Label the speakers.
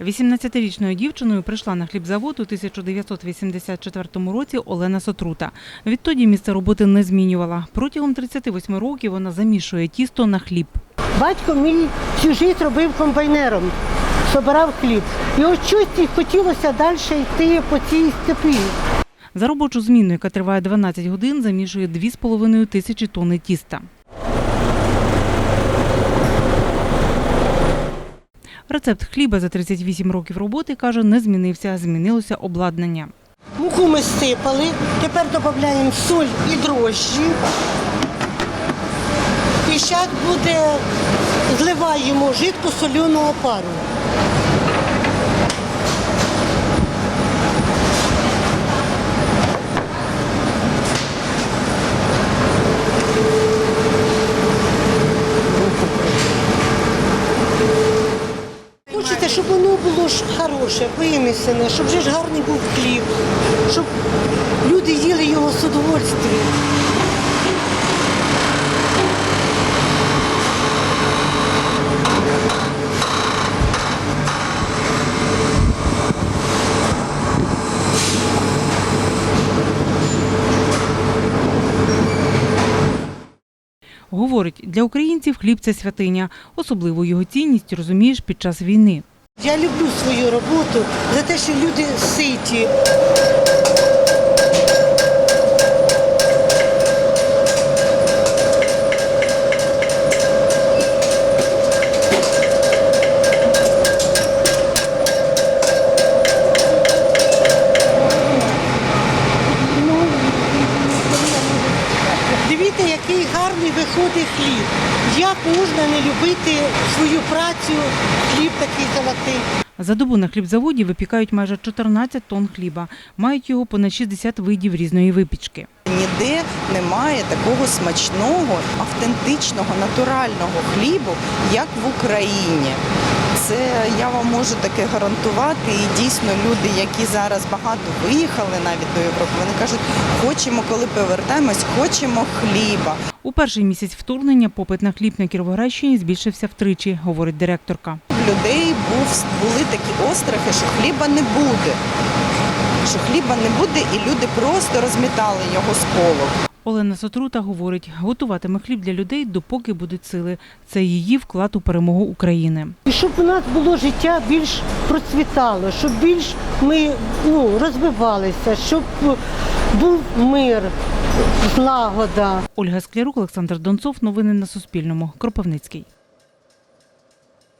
Speaker 1: 18-річною дівчиною прийшла на хлібзавод у 1984 році Олена Сотрута. Відтоді місце роботи не змінювала. Протягом 38 років вона замішує тісто на хліб.
Speaker 2: Батько мій всю життя робив комбайнером, собирав хліб. І от щось хотілося далі йти по цій степі.
Speaker 1: За робочу зміну, яка триває 12 годин, замішує 2,5 тисячі тонни тіста. Рецепт хліба за 38 років роботи, каже, не змінився. Змінилося обладнання.
Speaker 2: Муку ми сипали, тепер додаємо соль і дрожжі. І зараз буде, зливаємо жидку соляного пару. Було ж хороше, вимісене, щоб вже ж гарний був хліб, щоб люди їли його з удовольствием.
Speaker 1: Говорить, для українців хліб це святиня. Особливу його цінність розумієш під час війни.
Speaker 2: Я люблю свою роботу за те, що люди ситі. Дивіться, який гарний виходить хліб. Як можна не любити свою працю, хліб такий золотий.
Speaker 1: За добу на хлібзаводі випікають майже 14 тонн хліба. Мають його понад 60 видів різної випічки.
Speaker 3: Ніде немає такого смачного, автентичного, натурального хлібу, як в Україні. Це я вам можу таке гарантувати. І дійсно люди, які зараз багато виїхали навіть до Європи, вони кажуть, хочемо, коли повертаємось, хочемо хліба.
Speaker 1: У перший місяць вторгнення попит на хліб на Кіровоградщині збільшився втричі, говорить директорка.
Speaker 3: В людей був, були такі острахи, що хліба не буде. Що хліба не буде, і люди просто розмітали його з полок.
Speaker 1: Олена Сотрута говорить, готуватиме хліб для людей, допоки будуть сили. Це її вклад у перемогу України.
Speaker 2: І щоб у нас було життя більш процвітало, щоб більш ми ну, розвивалися, щоб був мир, злагода.
Speaker 1: Ольга Склярук, Олександр Донцов. Новини на Суспільному. Кропивницький.